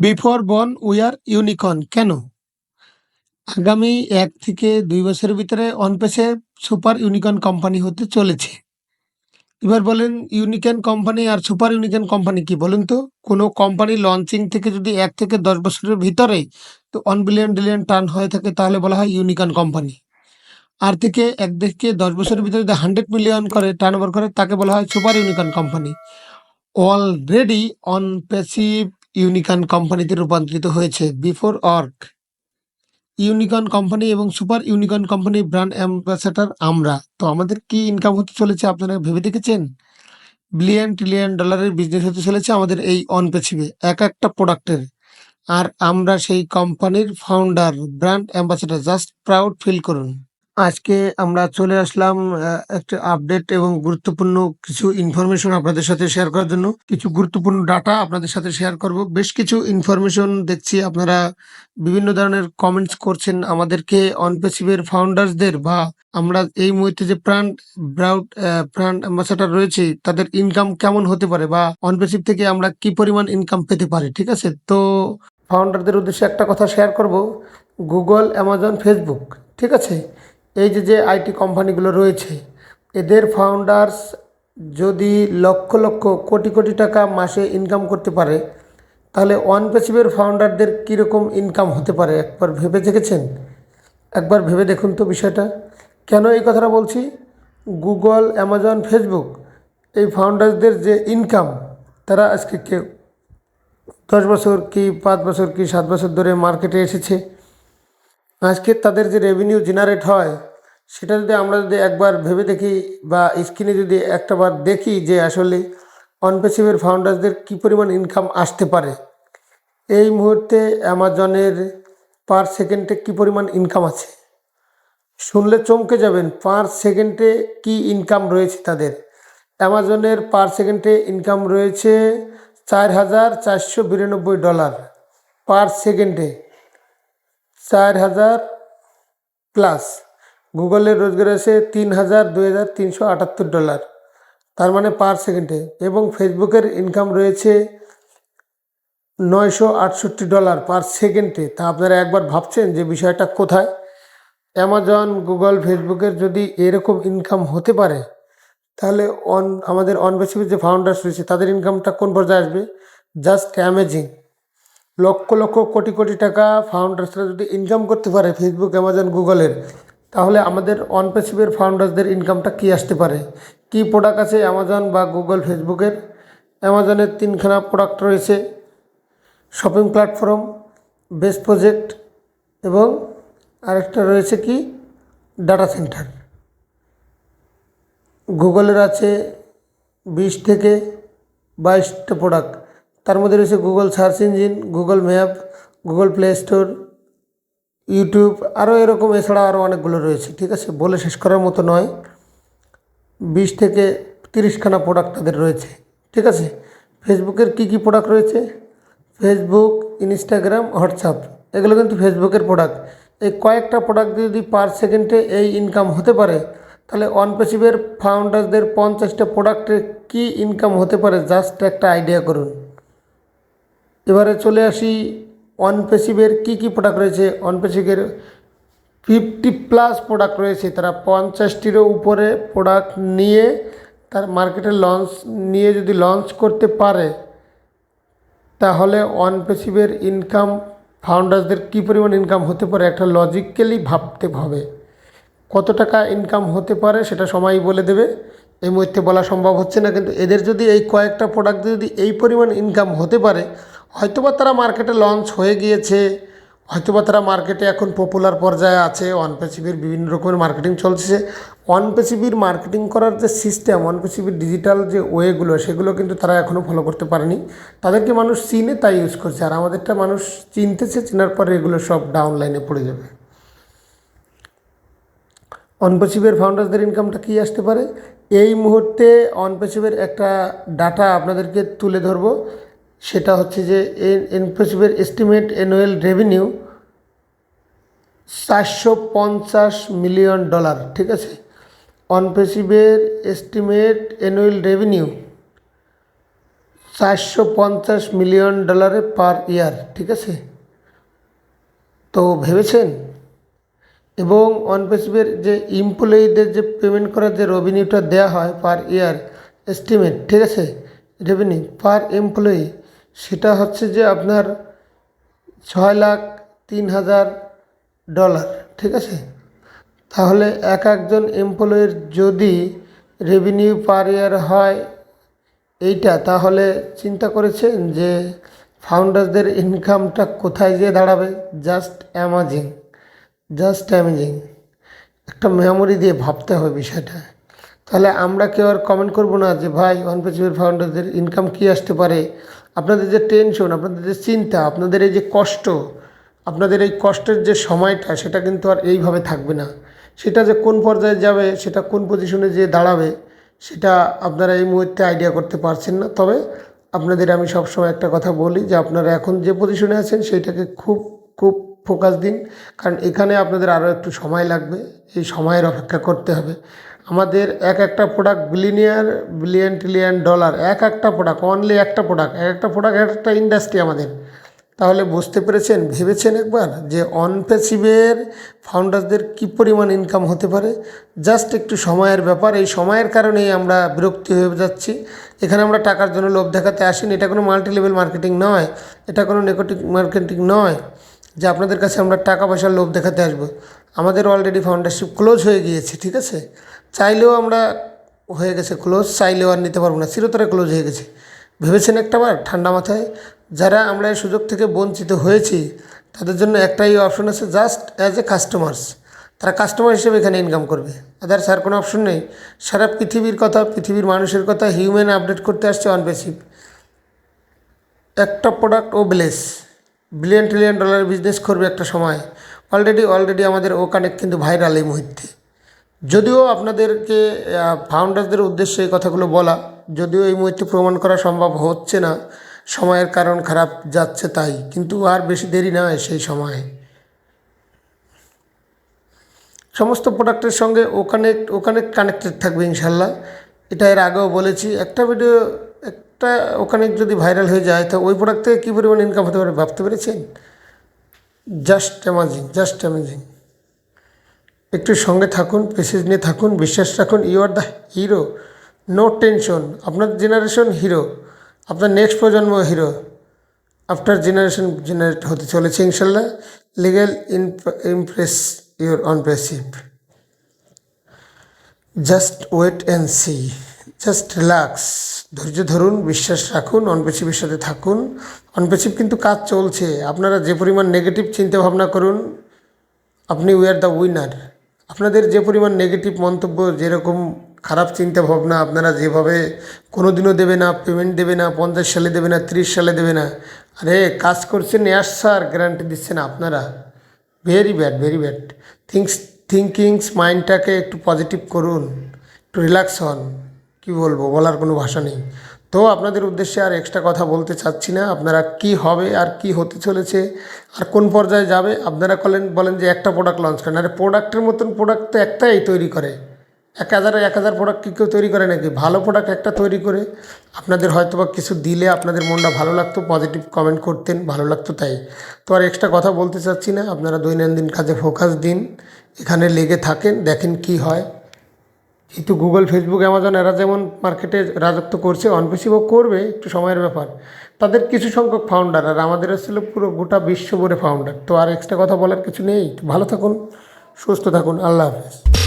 Before বন we are unicorn, কেন? আগামী এক থেকে দুই বছরের ভিতরে অনপেসে সুপার ইউনিকর্ন কোম্পানি হতে চলেছে। এবার বলেন, ইউনিকর্ন কোম্পানি আর সুপার ইউনিকর্ন কোম্পানি কি? বলুন তো, কোনো কোম্পানি লঞ্চিং থেকে যদি এক থেকে দশ বছরের ভিতরে তো ওয়ান বিলিয়ন ডিলিয়ন টার্ন হয়ে থাকে, তাহলে বলা হয় ইউনিকর্ন কোম্পানি। আর থেকে এক থেকে দশ বছরের ভিতরে যদি হান্ড্রেড মিলিয়ন করে টার্ন ওভার করে, তাকে বলা হয় super unicorn company. Already on unicorn কোম্পানিতে রূপান্তরিত হয়েছে। বিফোর অর্ক ইউনিকর্ন কোম্পানি এবং super unicorn company brand ambassador আমরা। তো আমাদের কি ইনকাম হতে চলেছে আপনারা ভেবে দেখেছেন? বিলিয়ন ট্রিলিয়ন ডলারের বিজনেস হতে চলেছে আমাদের এই অন পেছিবে এক একটা প্রোডাক্টের আর আমরা সেই কোম্পানির founder brand ambassador just proud feel করুন। আজকে আমরা চলে আসলাম একটা আপডেট এবং গুরুত্বপূর্ণ কিছু ইনফরমেশন আপনাদের সাথে শেয়ার করার জন্য। কিছু গুরুত্বপূর্ণ ডাটা আপনাদের সাথে শেয়ার করব। বেশ কিছু ইনফরমেশন দেখছি আপনারা বিভিন্ন ধরনের কমেন্টস করছেন আমাদেরকে অনপেসিভের ফাউন্ডার্সদের বা আমরা এই মুহূর্তে যে প্রাণ ব্রাউড প্রাণ অ্যাম্বাসাডার রয়েছে, তাদের ইনকাম কেমন হতে পারে বা অনপেসিভ থেকে আমরা কি পরিমাণ ইনকাম পেতে পারি, ঠিক আছে? তো ফাউন্ডারদের উদ্দেশ্যে একটা কথা শেয়ার করব। গুগল অ্যামাজন ফেসবুক ঠিক আছে? এই যে যে আইটি কোম্পানিগুলো রয়েছে, এদের ফাউন্ডার্স যদি লক্ষ লক্ষ কোটি কোটি টাকা মাসে ইনকাম করতে পারে, তাহলে ওয়ান পেসিভের ফাউন্ডারদের কীরকম ইনকাম হতে পারে? একবার ভেবে দেখেছেন? একবার ভেবে দেখুন তো বিষয়টা। কেন এই কথাটা বলছি? গুগল অ্যামাজন ফেসবুক এই ফাউন্ডার্সদের যে ইনকাম তারা আজকে কেউ দশ বছর কি পাঁচ বছর কি সাত বছর ধরে মার্কেটে এসেছে। আজকে তাদের যে রেভিনিউ জেনারেট হয়, সেটা যদি আমরা যদি একবার ভেবে দেখি বা স্ক্রিনে যদি একটাবার দেখি যে আসলে অনপেসিভের ফাউন্ডার্সদের কী পরিমাণ ইনকাম আসতে পারে, এই মুহূর্তে অ্যামাজনের পার সেকেন্ডে কী পরিমাণ ইনকাম আছে? শুনলে চমকে যাবেন পার সেকেন্ডে কি ইনকাম রয়েছে তাদের? অ্যামাজনের পার সেকেন্ডে ইনকাম রয়েছে চার হাজার চারশো বিরানব্বই ডলার পার সেকেন্ডে চার হাজার প্লাস। গুগলের রোজগার আছে তিন হাজার দুই হাজার তিনশো আটাত্তর ডলার। তার মানে পার সেকেন্ডে। এবং ফেসবুকের ইনকাম রয়েছে নয়শো আটষট্টি ডলার পার সেকেন্ডে। তা আপনারা একবার ভাবছেন যে বিষয়টা কোথায়? অ্যামাজন গুগল ফেসবুকের যদি এরকম ইনকাম হতে পারে, তাহলে অন আমাদের অনবেসিভের যে ফাউন্ডার্স রয়েছে, তাদের ইনকামটা কোন পর্যায়ে আসবে? জাস্ট অ্যামেজিং লক্ষ লক্ষ কোটি কোটি টাকা ফাউন্ডার্সরা যদি ইনকাম করতে পারে ফেসবুক অ্যামাজন গুগলের তাহলে আমাদের অনপেসিভের ফাউন্ডার্সদের ইনকামটা কী আসতে পারে? কী প্রোডাক্ট আছে অ্যামাজন বা গুগল ফেসবুকের অ্যামাজনের তিনখানা প্রোডাক্ট রয়েছে শপিং প্ল্যাটফর্ম বেস্ট প্রজেক্ট এবং আরেকটা রয়েছে কি? ডাটা সেন্টার গুগলের আছে বিশ থেকে বাইশটা প্রোডাক্ট তার মধ্যে রয়েছে Google search engine Google map Google play store YouTube আরও এরকম, এছাড়া আরও অনেকগুলো রয়েছে, ঠিক আছে? বলে শেষ করার মতো নয়। বিশ থেকে তিরিশখানা প্রোডাক্ট তাদের রয়েছে, ঠিক আছে? ফেসবুকের কী কী প্রোডাক্ট রয়েছে? ফেসবুক ইনস্টাগ্রাম হোয়াটসঅ্যাপ এগুলো কিন্তু ফেসবুকের প্রোডাক্ট এই কয়েকটা প্রোডাক্ট যদি পার সেকেন্ডে এই ইনকাম হতে পারে, তাহলে অনপেসিভের ফাউন্ডারদের পঞ্চাশটা প্রোডাক্টে কী ইনকাম হতে পারে? জাস্ট একটা আইডিয়া করুন। এবারে চলে আসি অনপেসিভের কী কী প্রোডাক্ট রয়েছে? অনপেসিভের ফিফটি প্লাস প্রোডাক্ট রয়েছে। তারা পঞ্চাশটিরও উপরে প্রোডাক্ট নিয়ে তার মার্কেটে লঞ্চ নিয়ে যদি লঞ্চ করতে পারে, তাহলে অনপেসিভের ইনকাম ফাউন্ডার্সদের কী পরিমাণ ইনকাম হতে পারে? একটা লজিক্যালি ভাবতে হবে। কত টাকা ইনকাম হতে পারে সেটা সময় বলে দেবে। এই মুহূর্তে বলা সম্ভব হচ্ছে না, কিন্তু এদের যদি এই কয়েকটা প্রোডাক্ট যদি এই পরিমাণ ইনকাম হতে পারে হয়তোবা তারা মার্কেটে লঞ্চ হয়ে গিয়েছে, হয়তোবা তারা মার্কেটে এখন পপুলার পর্যায়ে আছে ওয়ান ওয়ানপেসিবির বিভিন্ন রকমের মার্কেটিং চলছে। ওয়ান ওয়ানপেসিবির মার্কেটিং করার যে সিস্টেম ওয়ান ওয়ানপেসিবির ডিজিটাল যে ওয়েগুলো সেগুলো কিন্তু তারা এখনও ফলো করতে পারেনি। তাদেরকে মানুষ চিনে তাই ইউজ করছে, আর আমাদেরটা মানুষ চিনতেছে, চেনার পরে এগুলো সব ডাউন লাইনে পড়ে যাবে। অনপেসিভের ফাউন্ডার্সদের ইনকামটা কী আসতে পারে? এই মুহূর্তে অনপেসিভের একটা ডাটা আপনাদেরকে তুলে ধরবো। সেটা হচ্ছে যে এনপেসিভের এস্টিমেট অ্যানুয়াল রেভিনিউ চারশো পঞ্চাশ মিলিয়ন ডলার, ঠিক আছে? অনপেসিভের এস্টিমেট অ্যানুয়াল রেভিনিউ চারশো পঞ্চাশ মিলিয়ন ডলারে পার ইয়ার, ঠিক আছে? তো ভেবেছেন? এবং অনপেসিভের যে এমপ্লয়ীদের যে পেমেন্ট করার যে রেভিনিউটা দেওয়া হয় পার ইয়ার এস্টিমেট ঠিক আছে? রেভিনিউ পার এমপ্লয়ি সেটা হচ্ছে যে আপনার ছয় লাখ তিন হাজার ডলার, ঠিক আছে? তাহলে এক একজন এমপ্লয়ের যদি রেভিনিউ পার ইয়ার হয় এইটা, তাহলে চিন্তা করেছেন যে ফাউন্ডারদের ইনকামটা কোথায় গিয়ে দাঁড়াবে? জাস্ট অ্যামাজিং জাস্ট অ্যামেজিং একটা মেমোরি দিয়ে ভাবতে হবে বিষয়টা। তাহলে আমরা কেউ আর কমেন্ট করব না যে, ভাই অনপেসিভের ফাউন্ডারদের ইনকাম কী আসতে পারে? আপনাদের যে টেনশন আপনাদের যে চিন্তা, আপনাদের এই যে কষ্ট, আপনাদের এই কষ্টের যে সময়টা, সেটা কিন্তু আর এইভাবে থাকবে না। সেটা যে কোন পর্যায়ে যাবে, সেটা কোন পজিশনে যেয়ে দাঁড়াবে, সেটা আপনারা এই মুহূর্তে আইডিয়া করতে পারছেন না। তবে আপনাদের আমি সবসময় একটা কথা বলি যে আপনারা এখন যে পজিশনে আছেন সেইটাকে খুব খুব ফোকাস দিন। কারণ এখানে আপনাদের আরও একটু সময় লাগবে, এই সময়ের অপেক্ষা করতে হবে। আমাদের এক একটা product billionaire billion trillion dollar এক একটা প্রোডাক্ট অনলি একটা প্রোডাক্ট এক একটা প্রোডাক্ট এক একটা ইন্ডাস্ট্রি আমাদের। তাহলে বুঝতে পেরেছেন, ভেবেছেন একবার যে অনপেসিভের ফাউন্ডারদের কী পরিমাণ ইনকাম হতে পারে? জাস্ট একটু সময়ের ব্যাপার, এই সময়ের কারণেই আমরা বিরক্তি হয়ে যাচ্ছি। এখানে আমরা টাকার জন্য লোভ দেখাতে আসিনি, এটা কোনো মাল্টি লেভেল মার্কেটিং নয়, এটা কোনো নেগেটিভ মার্কেটিং নয়। যে আপনাদের কাছে আমরা টাকা পয়সার লোভ দেখাতে আসব। আমাদের অলরেডি ফাউন্ডারশিপ ক্লোজ হয়ে গিয়েছে, ঠিক আছে? চাইলেও আমরা হয়ে গেছে ক্লোজ চাইলেও আর নিতে পারব না, চিরতরে ক্লোজ হয়ে গেছে। ভেবেছেন একটাবার ঠান্ডা মাথায়। যারা আমরা এই সুযোগ থেকে বঞ্চিত হয়েছি, তাদের জন্য একটাই অপশন আছে জাস্ট অ্যাজ এ কাস্টমার্স তারা কাস্টমার হিসেবে এখানে ইনকাম করবে। আদার্স আর কোনো অপশন নেই। সারা পৃথিবীর কথা, পৃথিবীর মানুষের কথা হিউম্যান আপডেট করতে আসছে অনবেসিভ একটা প্রোডাক্ট ও ব্লেস বিলিয়ন ট্রিলিয়ন ডলারের বিজনেস করবে একটা সময়। অলরেডি অলরেডি আমাদের ও কানেক্ট কিন্তু ভাইরাল এই মুহূর্তে। যদিও আপনাদেরকে ফাউন্ডারদের উদ্দেশ্যে এই কথাগুলো বলা, যদিও এই মুহূর্তে প্রমাণ করা সম্ভব হচ্ছে না, সময়ের কারণ খারাপ যাচ্ছে তাই, কিন্তু আর বেশি দেরি নয় সেই সময়। সমস্ত প্রোডাক্টের সঙ্গে ওখানে ওখানে কানেক্টেড থাকবে ইনশাল্লাহ। এটা এর আগেও বলেছি, একটা ভিডিও একটা ওখানে যদি ভাইরাল হয়ে যায়, তো ওই প্রোডাক্ট থেকে কী পরিমাণ ইনকাম হতে পারে ভাবতে পেরেছেন? জাস্ট অ্যামাজিং জাস্ট অ্যামাজিং একটু সঙ্গে থাকুন পেসেজ নিয়ে থাকুন, বিশ্বাস রাখুন you are the hero no tension আপনার জেনারেশন হিরো আপনার নেক্সট প্রজন্ম হিরো আফটার জেনারেশন জেনারেট হতে চলেছে ইনশাল্লাহ। লিগেল impress your অনপ্রেসিভ just wait and see just relax ধৈর্য ধরুন, বিশ্বাস রাখুন অনপেসিভের সাথে থাকুন। অনপেসিভ কিন্তু কাজ চলছে। আপনারা যে পরিমাণ নেগেটিভ চিন্তা ভাবনা করুন, আপনি উই আর দ্য উইনার আপনাদের যে পরিমাণ নেগেটিভ মন্তব্য, যেরকম খারাপ চিন্তা ভাবনা আপনারা যেভাবে কোনো দিনও দেবে না পেমেন্ট দেবে না, পঞ্চাশ সালে দেবে না, ত্রিশ সালে দেবে না, আরে কাজ করছেন ইয়াস স্যার গ্যারান্টি দিচ্ছেন আপনারা। Very bad very bad things thinkings মাইন্ডটাকে একটু পজিটিভ করুন, একটু রিল্যাক্স হন। কী বলব, বলার কোনো ভাষা নেই। তো আপনাদের উদ্দেশ্যে আর এক্সট্রা কথা বলতে চাচ্ছি না, আপনারা কি হবে আর কি হতে চলেছে, আর কোন পর্যায়ে যাবে, আপনারা বলেন বলেন যে একটা প্রোডাক্ট লঞ্চ করেন, আরে প্রোডাক্টের মতন প্রোডাক্ট তো একটাই তৈরি করে। এক হাজার এক হাজার প্রোডাক্ট কি কেউ তৈরি করে নাকি? ভালো প্রোডাক্ট একটা তৈরি করে, আপনাদের হয়তো বা কিছু দিলে আপনাদের মনটা ভালো লাগতো পজিটিভ কমেন্ট করতেন, ভালো লাগতো তাই। তো আর এক্সট্রা কথা বলতে চাচ্ছি না, আপনারা দৈনন্দিন কাজে ফোকাস দিন, এখানে লেগে থাকেন, দেখেন কি হয়। কিন্তু গুগল ফেসবুক অ্যামাজন এরা যেমন মার্কেটে রাজত্ব করছে অনপেসিভও করবে, একটু সময়ের ব্যাপার। তাদের কিছু সংখ্যক ফাউন্ডার আর আমাদের ছিল পুরো গোটা বিশ্ব ভরে ফাউন্ডার তো আর এক্সট্রা কথা বলার কিছু নেই। ভালো থাকুন, সুস্থ থাকুন, আল্লাহ হাফেজ।